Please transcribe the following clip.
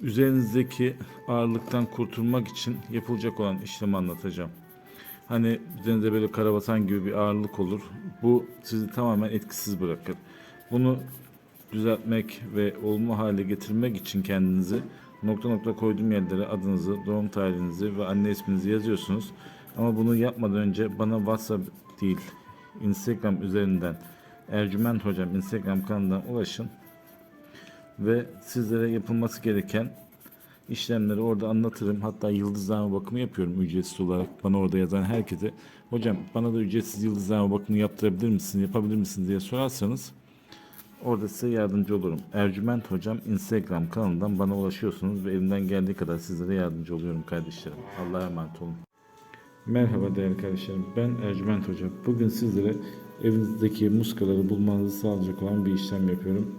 üzerinizdeki ağırlıktan kurtulmak için yapılacak olan işlemi anlatacağım. Hani üzerinizde böyle karabasan gibi bir ağırlık olur. Bu sizi tamamen etkisiz bırakır. Bunu düzeltmek ve olma hale getirmek için kendinizi nokta nokta koyduğum yerlere adınızı, doğum tarihinizi ve anne isminizi yazıyorsunuz. Ama bunu yapmadan önce bana WhatsApp değil, Instagram üzerinden Ercüment Hocam Instagram kanalından ulaşın ve sizlere yapılması gereken işlemleri orada anlatırım. Hatta yıldızlama bakımı yapıyorum ücretsiz olarak. Bana orada yazan herkese hocam bana da ücretsiz yıldızlama bakımı yaptırabilir misin, yapabilir misin diye sorarsanız orada size yardımcı olurum. Ercüment Hocam Instagram kanalından bana ulaşıyorsunuz ve elimden geldiği kadar sizlere yardımcı oluyorum kardeşlerim. Allah'a emanet olun. Merhaba değerli kardeşlerim. Ben Ercüment Hoca. Bugün sizlere evinizdeki muskaları bulmanızı sağlayacak olan bir işlem yapıyorum.